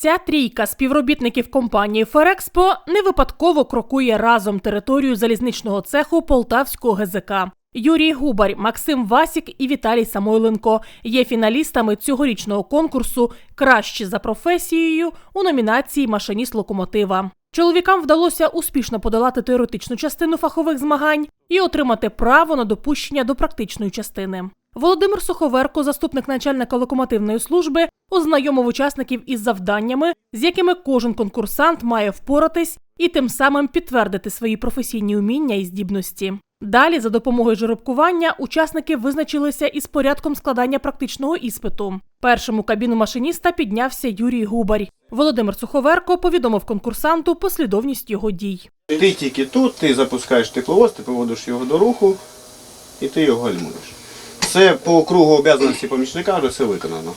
Ця трійка співробітників компанії Ферекспо не випадково крокує разом територію залізничного цеху Полтавського ГЗК. Юрій Губар, Максим Васік і Віталій Самойленко є фіналістами цьогорічного конкурсу Кращі за професією у номінації Машиніст локомотива. Чоловікам вдалося успішно подолати теоретичну частину фахових змагань і отримати право на допущення до практичної частини. Володимир Суховерко, заступник начальника локомотивної служби, ознайомив учасників із завданнями, з якими кожен конкурсант має впоратись і тим самим підтвердити свої професійні уміння і здібності. Далі, за допомогою жеребкування, учасники визначилися із порядком складання практичного іспиту. Першим у кабіну машиніста піднявся Юрій Губарь. Володимир Суховерко повідомив конкурсанту послідовність його дій. Ти тільки тут, ти запускаєш тепловоз, ти приводиш його до руху і ти його гальмуєш. Все по кругу обов'язаності помічника вже все виконано.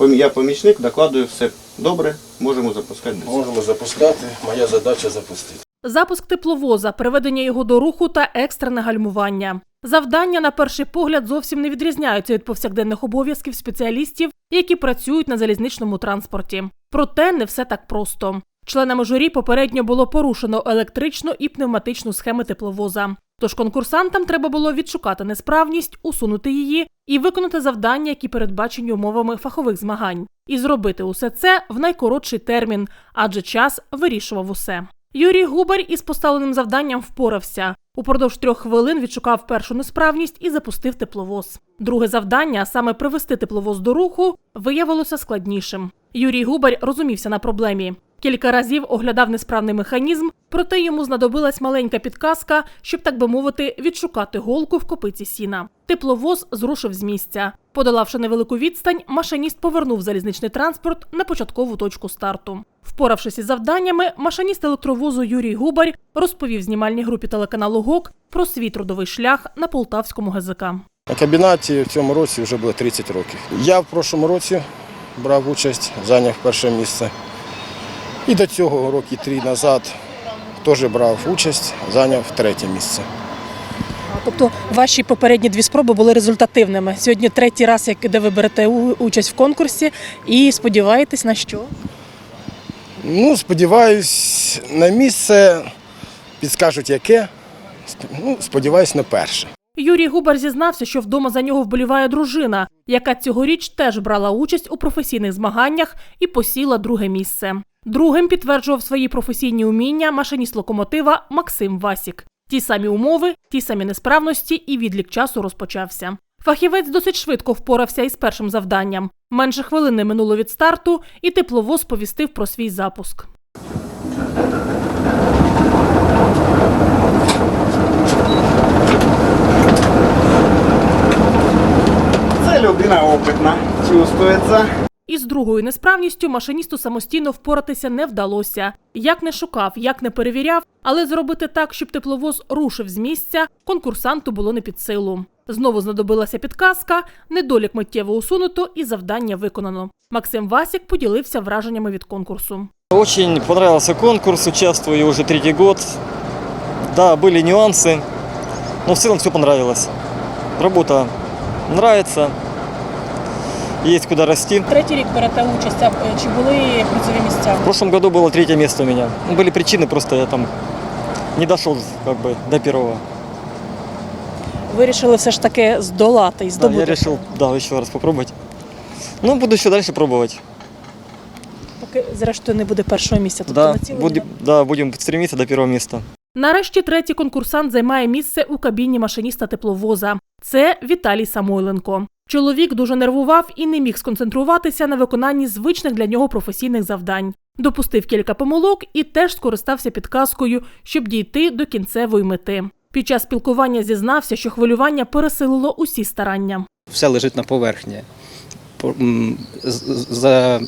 Я помічник, докладую все добре, можемо запускати. Можемо запускати. Моя задача запустити. Запуск тепловоза, приведення його до руху та екстрене гальмування. Завдання, на перший погляд, зовсім не відрізняються від повсякденних обов'язків спеціалістів, які працюють на залізничному транспорті. Проте не все так просто. Членами журі попередньо було порушено електричну і пневматичну схеми тепловоза. Тож конкурсантам треба було відшукати несправність, усунути її і виконати завдання, які передбачені умовами фахових змагань, і зробити усе це в найкоротший термін, адже час вирішував усе. Юрій Губар із поставленим завданням впорався. Упродовж трьох хвилин відшукав першу несправність і запустив тепловоз. Друге завдання, саме привести тепловоз до руху, виявилося складнішим. Юрій Губар розумівся на проблемі. Кілька разів оглядав несправний механізм, проте йому знадобилась маленька підказка, щоб, так би мовити, відшукати голку в копиці сіна. Тепловоз зрушив з місця. Подолавши невелику відстань, машиніст повернув залізничний транспорт на початкову точку старту. Впоравшись із завданнями, машиніст електровозу Юрій Губар розповів знімальній групі телеканалу ГОК про свій трудовий шлях на полтавському ГЗК. На кабінаті в цьому році вже було 30 років. Я в прошлому році брав участь, зайняв перше місце. І до цього роки три назад теж брав участь, зайняв третє місце. Тобто ваші попередні дві спроби були результативними. Сьогодні третій раз, як де ви берете участь в конкурсі, і сподіваєтесь на що? Ну, сподіваюсь, на місце підскажуть яке. Ну, сподіваюсь, на перше. Юрій Губар зізнався, що вдома за нього вболіває дружина, яка цьогоріч теж брала участь у професійних змаганнях і посіла друге місце. Другим підтверджував свої професійні уміння машиніст локомотива Максим Васік. Ті самі умови, ті самі несправності, і відлік часу розпочався. Фахівець досить швидко впорався із першим завданням. Менше хвилини минуло від старту, і тепловоз повістив про свій запуск. Це людина опитна, чувствується. Із другою несправністю машиністу самостійно впоратися не вдалося. Як не шукав, як не перевіряв, але зробити так, щоб тепловоз рушив з місця, конкурсанту було не під силу. Знову знадобилася підказка, недолік миттєво усунуто і завдання виконано. Максим Васік поділився враженнями від конкурсу. Очень понравился конкурс, участвую уже третий год. Да, были нюансы, но в целом все понравилось. Работа нравится, есть куда расти. Третій рік берете участь. Чи були призові місця? В прошлом году было третье место у меня. Ну, Были причины, просто я там не дошел как бы до первого. Вирішили все ж таки здолати і Да, я решил, да, еще раз попробовать. Ну, буду еще дальше пробовать. Поки зрештою не буде першого місця. Да, будем, да, будем стремиться до первого места. Нарешті третій конкурсант займає місце у кабіні машиніста тепловоза. Це Віталій Самойленко. Чоловік дуже нервував і не міг сконцентруватися на виконанні звичних для нього професійних завдань. Допустив кілька помилок і теж скористався підказкою, щоб дійти до кінцевої мети. Під час спілкування зізнався, що хвилювання пересилило усі старання. все лежить на поверхні. За,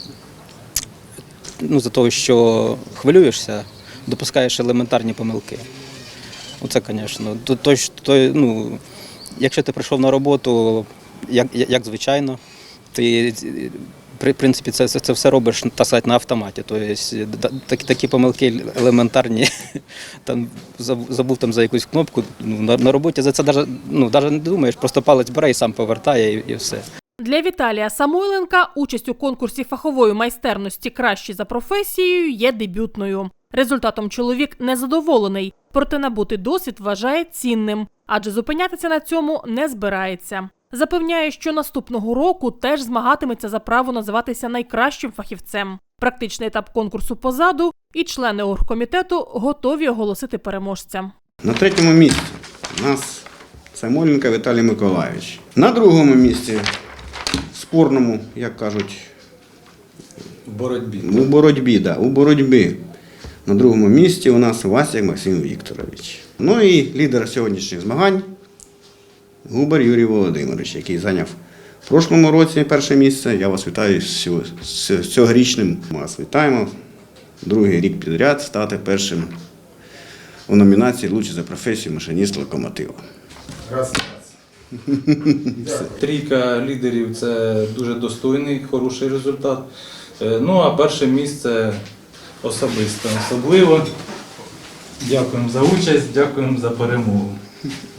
ну, за того, що хвилюєшся, допускаєш елементарні помилки. Оце, звісно. То, то, ну, якщо ти прийшов на роботу, як, як звичайно, ти при принципі це, це, все робиш так сказати, на автоматі. Тобто да- такі, такі помилки елементарні, там забув там за якусь кнопку. Ну, на, на роботі за це навіть, ну, навіть не думаєш, просто палець бере і сам повертає і, і все. Для Віталія Самойленка участь у конкурсі фахової майстерності кращі за професією є дебютною. Результатом чоловік незадоволений, проте набутий досвід вважає цінним, адже зупинятися на цьому не збирається. Запевняє, що наступного року теж змагатиметься за право називатися найкращим фахівцем. Практичний етап конкурсу позаду, і члени оргкомітету готові оголосити переможця. На третьому місці у нас Самойленко Віталій Миколаївич. На другому місці, спорному, як кажуть, В боротьбі. у боротьбі, да, у боротьбі. На другому місці у нас Васяк Максим Вікторович. Ну і лідер сьогоднішніх змагань Губар Юрій Володимирович, який зайняв в прошлому році перше місце. Я вас вітаю з цьогорічним. Ми вас вітаємо. Другий рік підряд стати першим у номінації Лучше за професію машиніст локомотива. Трійка лідерів це дуже достойний, хороший результат. Е, Ну а перше місце особисто. Особливо. Дякуємо за участь, дякуємо за перемогу.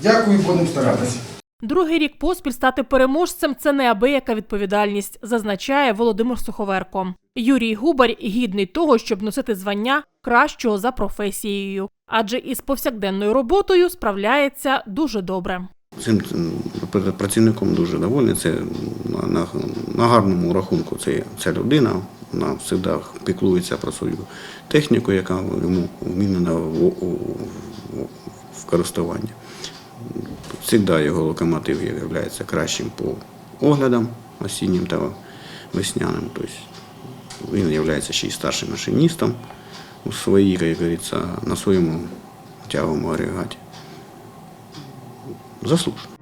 Дякую, будемо старатися. Другий рік поспіль стати переможцем це неабияка відповідальність, зазначає Володимир Суховерко. Юрій Губар гідний того, щоб носити звання кращого за професією, адже із повсякденною роботою справляється дуже добре. Цим працівником дуже довольний. Це на, на, на гарному рахунку. Це, ця людина. Вона завжди піклується про свою техніку, яка йому вмінена в, у- в користуванні. Завжди його локомотив є кращим по оглядам осіннім та весняним. Тобто він є ще й старшим машиністом у своїй, як говориться, на своєму тяговому агрегаті. Заслужено.